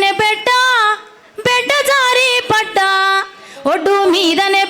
మీదనే పెట్ట బిడ్డ జారి పడ్డ. ఒడ్డు మీదనే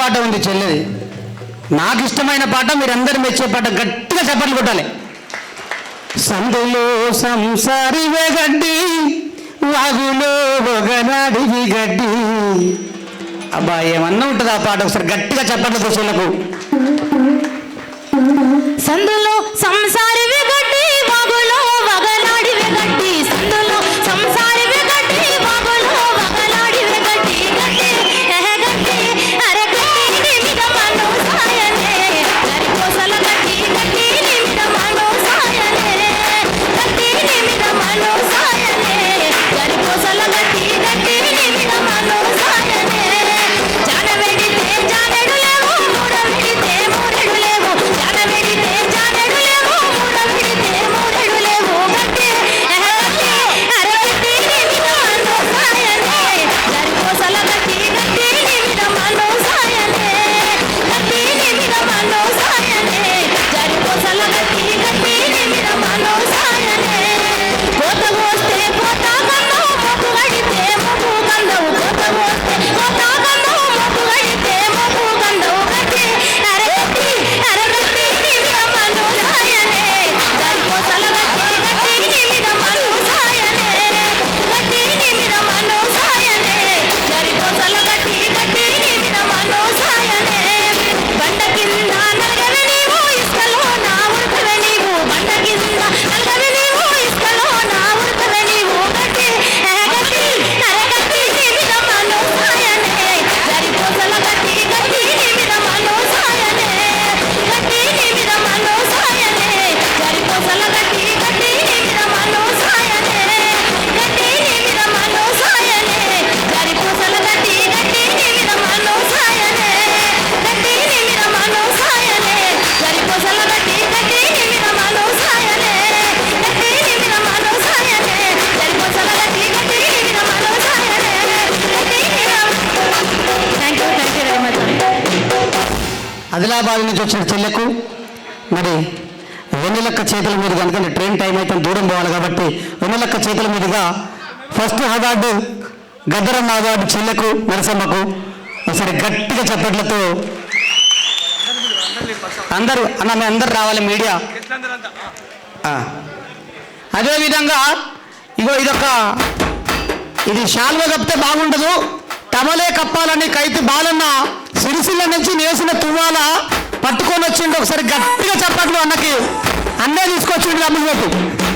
పాట ఉంది చెల్లెది. నాకు ఇష్టమైన పాట మీరందరూ మెచ్చే పాట గట్టిగా చెప్పట్లు కొట్టాలి. సందులో సంసారి వేగడ్డి వాగులో ఒకనాడివి గడ్డి అబ్బా ఏమన్నా ఉంటుంది ఆ పాట ఒకసారి గట్టిగా చెప్పట్లు పశువులకు ఆదిలాబాద్ నుంచి వచ్చిన చెల్లెకు మరి వెన్నెలక్క చేతుల మీద ఎందుకంటే ట్రైన్ టైం అయితే దూరం పోవాలి కాబట్టి వెన్నెలక్క చేతుల మీదుగా ఫస్ట్ అవార్డు గద్దరమ్మ అవార్డు చెల్లెకు నరసమ్మకు ఒకసారి గట్టిగా చప్పట్లతో అందరూ అన్న అందరు రావాలి మీడియా. అదేవిధంగా ఇగో ఇదొక ఇది శాల్వ కప్పితే బాగుండదు. తమలే కప్పాలని కైతి బాలన్న సిరిసిల్ల నుంచి నేసిన తువ్వాల పట్టుకొని వచ్చిండు. ఒకసారి గట్టిగా చెప్పట్లు అన్నకి. అన్నే తీసుకొచ్చిండు అమ్ముడు